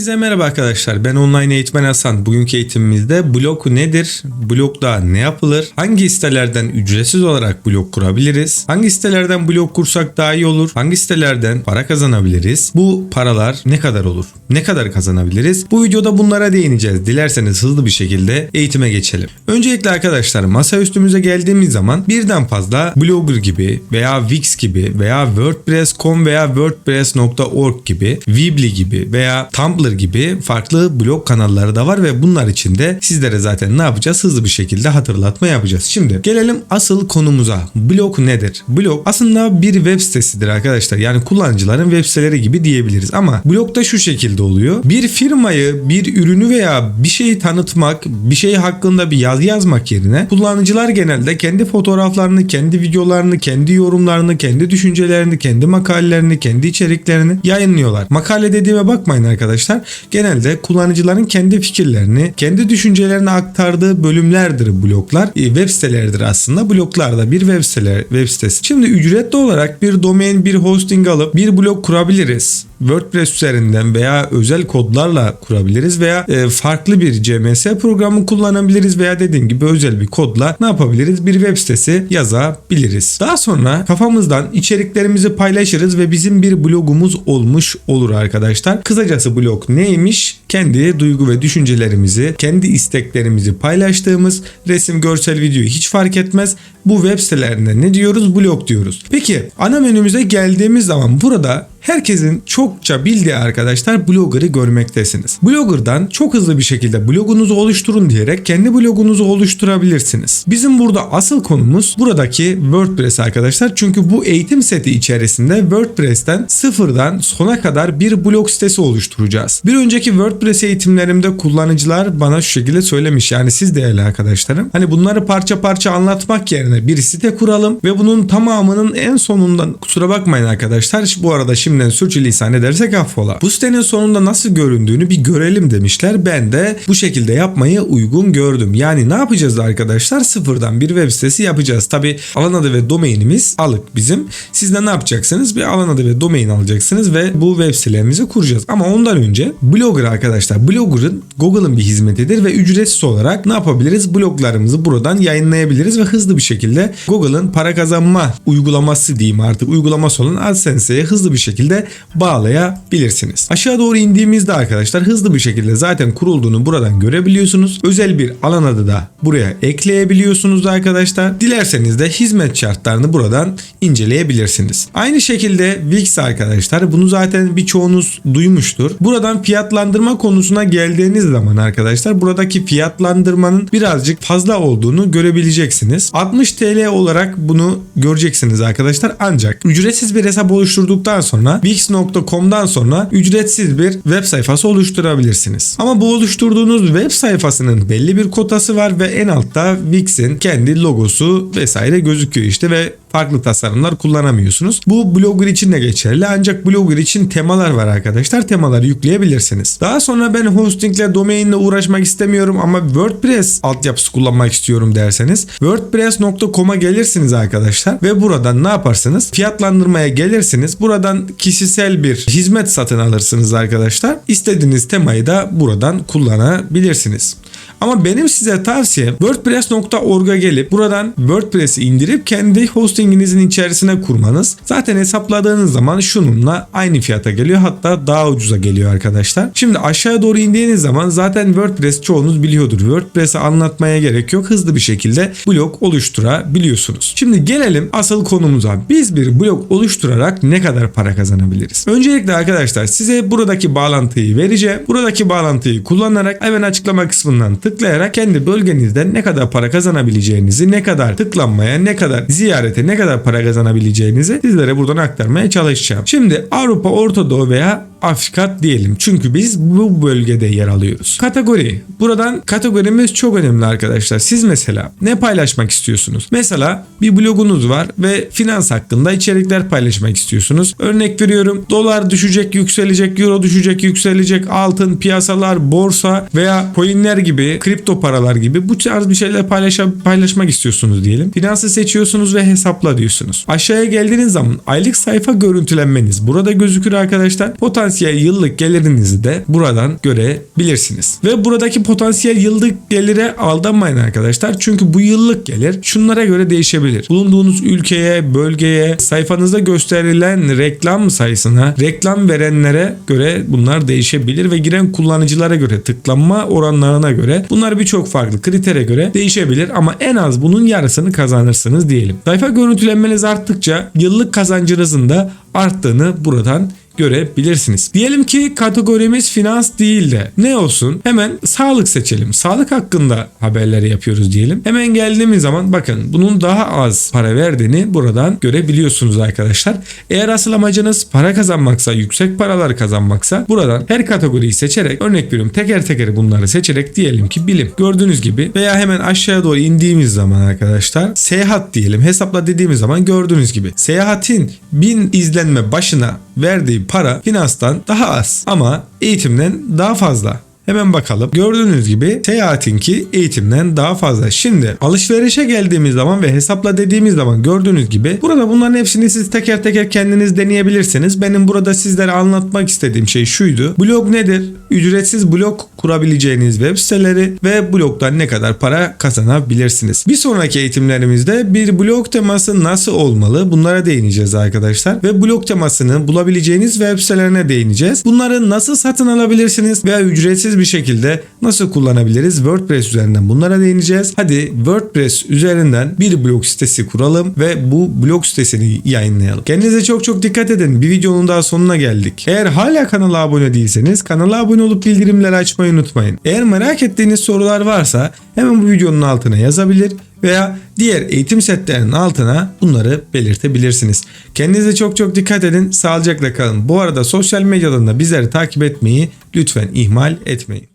Hepinize merhaba arkadaşlar. Ben online eğitmen Hasan. Bugünkü eğitimimizde blok nedir? Blokta ne yapılır? Hangi sitelerden ücretsiz olarak blok kurabiliriz? Hangi sitelerden blok kursak daha iyi olur? Hangi sitelerden para kazanabiliriz? Bu paralar ne kadar olur? Ne kadar kazanabiliriz? Bu videoda bunlara değineceğiz. Dilerseniz hızlı bir şekilde eğitime geçelim. Öncelikle arkadaşlar masa üstümüze geldiğimiz zaman birden fazla Blogger gibi veya Wix gibi veya WordPress.com veya WordPress.org gibi Weebly gibi veya Tumblr gibi farklı blog kanalları da var ve bunlar için de sizlere zaten ne yapacağız? Hızlı bir şekilde hatırlatma yapacağız. Şimdi gelelim asıl konumuza. Blog nedir? Blog aslında bir web sitesidir arkadaşlar. Yani kullanıcıların web siteleri gibi diyebiliriz ama blogda şu şekilde oluyor. Bir firmayı, bir ürünü veya bir şeyi tanıtmak, bir şey hakkında bir yazı yazmak yerine kullanıcılar genelde kendi fotoğraflarını, kendi videolarını, kendi yorumlarını, kendi düşüncelerini, kendi makalelerini, kendi içeriklerini yayınlıyorlar. Makale dediğime bakmayın arkadaşlar. Genelde kullanıcıların kendi fikirlerini, kendi düşüncelerini aktardığı bölümlerdir bloglar. E, web siteleridir aslında. Bloglar da bir web siteler, web sitesi. Şimdi ücretli olarak bir domain, bir hosting alıp bir blog kurabiliriz. WordPress üzerinden veya özel kodlarla kurabiliriz veya e, farklı bir CMS programı kullanabiliriz veya dediğim gibi özel bir kodla ne yapabiliriz? Bir web sitesi yazabiliriz. Daha sonra kafamızdan içeriklerimizi paylaşırız ve bizim bir blogumuz olmuş olur arkadaşlar. Kısacası blog neymiş? Kendi duygu ve düşüncelerimizi, kendi isteklerimizi paylaştığımız resim, görsel, video hiç fark etmez. Bu web sitelerinde ne diyoruz? Blog diyoruz. Peki ana menümüze geldiğimiz zaman burada herkesin çokça bildiği arkadaşlar Blogger'ı görmektesiniz. Blogger'dan çok hızlı bir şekilde blogunuzu oluşturun diyerek kendi blogunuzu oluşturabilirsiniz. Bizim burada asıl konumuz buradaki WordPress arkadaşlar. Çünkü bu eğitim seti içerisinde WordPress'ten sıfırdan sona kadar bir blog sitesi oluşturacağız. Bir önceki WordPress eğitimlerimde kullanıcılar bana şu şekilde söylemiş. Yani siz değerli arkadaşlarım. Hani bunları parça parça anlatmak yerine bir site kuralım ve bunun tamamının en sonundan kusura bakmayın arkadaşlar. Bu arada şimdiden sürçülisan edersek affola. Bu sitenin sonunda nasıl göründüğünü bir görelim demişler. Ben de bu şekilde yapmayı uygun gördüm. Yani ne yapacağız arkadaşlar? Sıfırdan bir web sitesi yapacağız. Tabi alan adı ve domainimiz alık bizim. Siz de ne yapacaksınız? Bir alan adı ve domain alacaksınız ve bu web sitelerimizi kuracağız. Ama ondan önce Blogger arkadaşlar. Blogger'ın Google'ın bir hizmetidir ve ücretsiz olarak ne yapabiliriz? Bloglarımızı buradan yayınlayabiliriz ve hızlı bir şekilde Google'ın para kazanma uygulaması diyeyim artık uygulaması olan AdSense'ye hızlı bir şekilde bağlayabilirsiniz. Aşağı doğru indiğimizde arkadaşlar hızlı bir şekilde zaten kurulduğunu buradan görebiliyorsunuz. Özel bir alan adı da buraya ekleyebiliyorsunuz arkadaşlar. Dilerseniz de hizmet şartlarını buradan inceleyebilirsiniz. Aynı şekilde Wix arkadaşlar bunu zaten birçoğunuz duymuştur. Buradan fiyatlandırma konusuna geldiğiniz zaman arkadaşlar buradaki fiyatlandırmanın birazcık fazla olduğunu görebileceksiniz. 60 TL olarak bunu göreceksiniz arkadaşlar. Ancak ücretsiz bir hesap oluşturduktan sonra Wix.com'dan sonra ücretsiz bir web sayfası oluşturabilirsiniz. Ama bu oluşturduğunuz web sayfasının belli bir kotası var ve en altta Wix'in kendi logosu vesaire gözüküyor işte ve farklı tasarımlar kullanamıyorsunuz. Bu Blogger için de geçerli ancak Blogger için temalar var arkadaşlar. Temaları yükleyebilirsiniz. Daha sonra ben hostingle domainle uğraşmak istemiyorum ama WordPress altyapısı kullanmak istiyorum derseniz wordpress.com'a gelirsiniz arkadaşlar ve buradan ne yaparsınız? Fiyatlandırmaya gelirsiniz. Buradan kişisel bir hizmet satın alırsınız arkadaşlar. İstediğiniz temayı da buradan kullanabilirsiniz. Ama benim size tavsiyem wordpress.org'a gelip buradan WordPress'i indirip kendi hostinginizin içerisine kurmanız. Zaten hesapladığınız zaman şununla aynı fiyata geliyor hatta daha ucuza geliyor arkadaşlar. Şimdi aşağı doğru indiğiniz zaman zaten WordPress çoğunuz biliyordur. WordPress'i anlatmaya gerek yok. Hızlı bir şekilde blog oluşturabiliyorsunuz. Şimdi gelelim asıl konumuza. Biz bir blog oluşturarak ne kadar para kazanabiliriz? Öncelikle arkadaşlar size buradaki bağlantıyı vereceğim. Buradaki bağlantıyı kullanarak hemen açıklama kısmından tıklayarak kendi bölgenizde ne kadar para kazanabileceğinizi, ne kadar tıklanmaya, ne kadar ziyarete, ne kadar para kazanabileceğinizi sizlere buradan aktarmaya çalışacağım. Şimdi Avrupa, Orta Doğu veya Afrika diyelim. Çünkü biz bu bölgede yer alıyoruz. Kategori. Buradan kategorimiz çok önemli arkadaşlar. Siz mesela ne paylaşmak istiyorsunuz? Mesela bir blogunuz var ve finans hakkında içerikler paylaşmak istiyorsunuz. Örnek veriyorum. Dolar düşecek, yükselecek, euro düşecek, yükselecek, altın, piyasalar, borsa veya coinler gibi, kripto paralar gibi bu tarz bir şeyler paylaş paylaşmak istiyorsunuz diyelim. Finansı seçiyorsunuz ve hesapla diyorsunuz. Aşağıya geldiğiniz zaman aylık sayfa görüntülenmeniz burada gözükür arkadaşlar. Potansiyel potansiyel yıllık gelirinizi de buradan görebilirsiniz. Ve buradaki potansiyel yıllık gelire aldanmayın arkadaşlar. Çünkü bu yıllık gelir şunlara göre değişebilir. Bulunduğunuz ülkeye, bölgeye, sayfanızda gösterilen reklam sayısına, reklam verenlere göre bunlar değişebilir ve giren kullanıcılara göre, tıklanma oranlarına göre bunlar birçok farklı kritere göre değişebilir ama en az bunun yarısını kazanırsınız diyelim. Sayfa görüntülenmeniz arttıkça yıllık kazancınızın da arttığını buradan görebilirsiniz. Diyelim ki kategorimiz finans değil de ne olsun? Hemen sağlık seçelim. Sağlık hakkında haberleri yapıyoruz diyelim. Hemen geldiğimiz zaman bakın bunun daha az para verdiğini buradan görebiliyorsunuz arkadaşlar. Eğer asıl amacınız para kazanmaksa, yüksek paralar kazanmaksa buradan her kategoriyi seçerek örnek veriyorum teker teker bunları seçerek diyelim ki bilim. Gördüğünüz gibi veya hemen aşağıya doğru indiğimiz zaman arkadaşlar seyahat diyelim hesapla dediğimiz zaman gördüğünüz gibi seyahatin 1000 izlenme başına verdiği para finanstan daha az ama eğitimden daha fazla. Hemen bakalım. Gördüğünüz gibi seyahatinki eğitimden daha fazla. Şimdi alışverişe geldiğimiz zaman ve hesapla dediğimiz zaman gördüğünüz gibi burada bunların hepsini siz teker teker kendiniz deneyebilirsiniz. Benim burada sizlere anlatmak istediğim şey şuydu. Blog nedir? Ücretsiz blog kurabileceğiniz web siteleri ve blogdan ne kadar para kazanabilirsiniz. Bir sonraki eğitimlerimizde bir blog teması nasıl olmalı? Bunlara değineceğiz arkadaşlar. Ve blog temasını bulabileceğiniz web sitelerine değineceğiz. Bunları nasıl satın alabilirsiniz veya ücretsiz bir şekilde nasıl kullanabiliriz? WordPress üzerinden bunlara değineceğiz. Hadi WordPress üzerinden bir blog sitesi kuralım ve bu blog sitesini yayınlayalım. Kendinize çok çok dikkat edin. Bir videonun daha sonuna geldik. Eğer hala kanala abone değilseniz kanala abone olup bildirimleri açmayı unutmayın. Eğer merak ettiğiniz sorular varsa hemen bu videonun altına yazabilir veya diğer eğitim setlerinin altına bunları belirtebilirsiniz. Kendinize çok çok dikkat edin. Sağlıcakla kalın. Bu arada sosyal medyadan da bizleri takip etmeyi lütfen ihmal etmeyin.